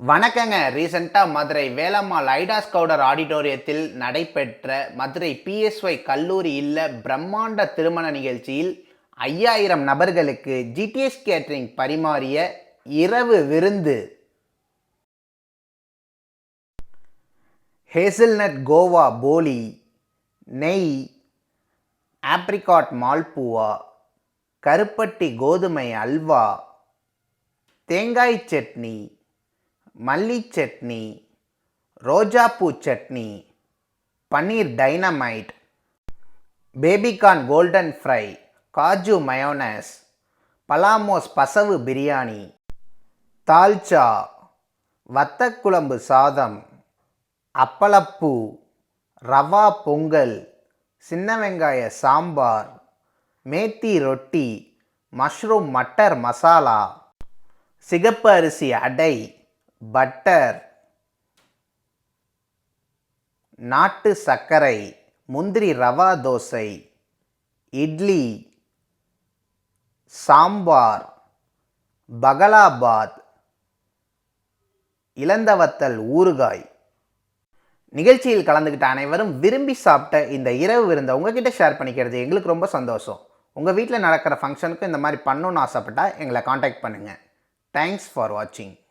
வணக்கங்க. ரீசெண்டாக மதுரை வேலம்மாள் ஐடாஸ் கவுடர் ஆடிட்டோரியத்தில் நடைபெற்ற மதுரை பிஎஸ்ஒய் கல்லூரி இல்ல பிரம்மாண்ட திருமண நிகழ்ச்சியில் ஐயாயிரம் நபர்களுக்கு ஜிடிஎஸ் கேட்ரிங் பரிமாறிய இரவு விருந்து. ஹேசல்நட் கோவா போலி நெய் ஆப்ரிகாட் மால்பூவா கருப்பட்டி கோதுமை அல்வா தேங்காய் சட்னி மல்லி சட்னி ரோஜாப்பூ chutney paneer dynamite baby corn golden fry kaju mayonnaise பலாமோஸ் பசவு பிரியாணி தால்ச்சா வத்தக்குழம்பு சாதம் அப்பளப்பூ ரவா பொங்கல் சின்ன வெங்காய சாம்பார் மேத்தி ரொட்டி மஷ்ரூம் மட்டர் மசாலா சிகப்பு அரிசி அடை பட்டர் நாட்டு சர்க்கரை முந்திரி ரவா தோசை இட்லி சாம்பார் பகலாபாத் இளந்தவத்தல் ஊறுகாய். நிகழ்ச்சியில் கலந்துக்கிட்ட அனைவரும் விரும்பி சாப்பிட்ட இந்த இரவு விருந்தை உங்ககிட்ட ஷேர் பண்ணிக்கிறது எங்களுக்கு ரொம்ப சந்தோஷம். உங்கள் வீட்டில் நடக்கிற ஃபங்க்ஷனுக்கு இந்த மாதிரி பண்ணணும்னு ஆசைப்பட்டால் எங்களை காண்டாக்ட் பண்ணுங்கள் தேங்க்ஸ் ஃபார் வாட்சிங்